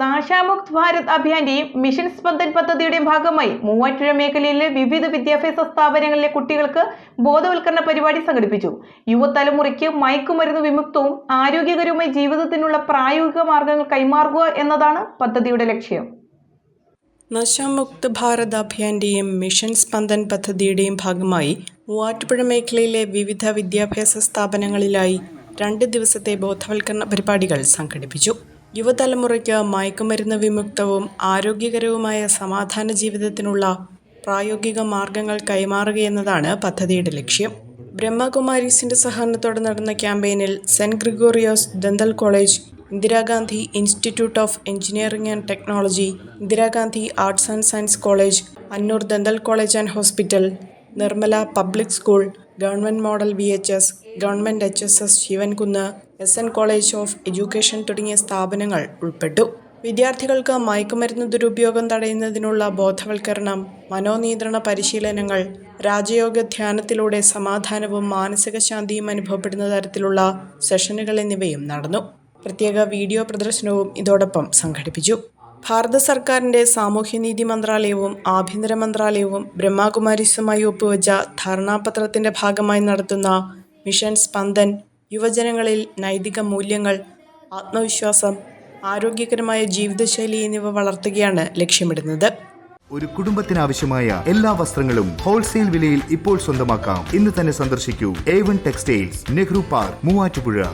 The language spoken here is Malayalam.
നാശാമുക്ത് ഭാരത് അഭിയാന്റെയും മിഷൻ സ്പന്ദൻ പദ്ധതിയുടെയും ഭാഗമായി മൂവാറ്റുപുഴ മേഖലയിലെ വിവിധ വിദ്യാഭ്യാസ സ്ഥാപനങ്ങളിലെ കുട്ടികൾക്ക് ബോധവൽക്കരണ പരിപാടി സംഘടിപ്പിച്ചു. യുവതലമുറയ്ക്ക് മയക്കുമരുന്ന് വിമുക്തവും ആരോഗ്യകരവുമായ ജീവിതത്തിനുള്ള പ്രായോഗിക മാർഗങ്ങൾ കൈമാറുക എന്നതാണ് പദ്ധതിയുടെ ലക്ഷ്യം. നശാമുക്ത് ഭാരത് അഭിയാന്റെയും മിഷൻ സ്പന്ദൻ പദ്ധതിയുടെയും ഭാഗമായി മൂവാറ്റുപുഴ മേഖലയിലെ വിവിധ വിദ്യാഭ്യാസ സ്ഥാപനങ്ങളിലായി രണ്ട് ദിവസത്തെ ബോധവൽക്കരണ പരിപാടികൾ സംഘടിപ്പിച്ചു. യുവതലമുറയ്ക്ക് മയക്കുമരുന്ന് വിമുക്തവും ആരോഗ്യകരവുമായ സമാധാന ജീവിതത്തിനുള്ള പ്രായോഗിക മാർഗങ്ങൾ കൈമാറുകയെന്നതാണ് പദ്ധതിയുടെ ലക്ഷ്യം. ബ്രഹ്മകുമാരീസിന്റെ സഹകരണത്തോടെ നടന്ന ക്യാമ്പയിനിൽ saint Gregorios dental college Indira Gandhi institute of engineering and technology Indira Gandhi arts and science college Annoor dental college and hospital Nirmala public school government model V H S government H S S Sivankunnu S N college of education തുടങ്ങിയ സ്ഥാപനങ്ങൾ ഉൾപ്പെട്ടു. വിദ്യാർത്ഥികൾക്ക് മയക്കുമരുന്ന് ദുരുപയോഗം തടയുന്നതിനുള്ള ബോധവൽക്കരണം മനോനിയന്ത്രണ പരിശീലനങ്ങൾ രാജയോഗ ധ്യാനത്തിലൂടെ സമാധാനവും മാനസിക ശാന്തിയും അനുഭവപ്പെടുന്ന തരത്തിലുള്ള സെഷനുകൾ എന്നിവയും നടന്നു. പ്രത്യേക വീഡിയോ പ്രദർശനവും ഇതോടൊപ്പം സംഘടിപ്പിച്ചു. ഭാരത സർക്കാരിന്റെ സാമൂഹ്യനീതി മന്ത്രാലയവും ആഭ്യന്തര മന്ത്രാലയവും ബ്രഹ്മകുമാരിസുമായി ഒപ്പുവെച്ച ധാരണാപത്രത്തിന്റെ ഭാഗമായി നടത്തുന്ന മിഷൻ സ്പന്ദൻ യുവജനങ്ങളിൽ നൈതിക മൂല്യങ്ങൾ ആത്മവിശ്വാസം ആരോഗ്യകരമായ ജീവിതശൈലി എന്നിവ വളർത്തുകയാണ് ലക്ഷ്യമിടുന്നത്. ഒരു കുടുംബത്തിനാവശ്യമായ എല്ലാ വസ്ത്രങ്ങളും ഹോൾസെയിൽ വിലയിൽ ഇപ്പോൾ സ്വന്തമാക്കാം. ഇന്ന് തന്നെ സന്ദർശിക്കൂ. A one textiles Nehru park Muvattupuzha.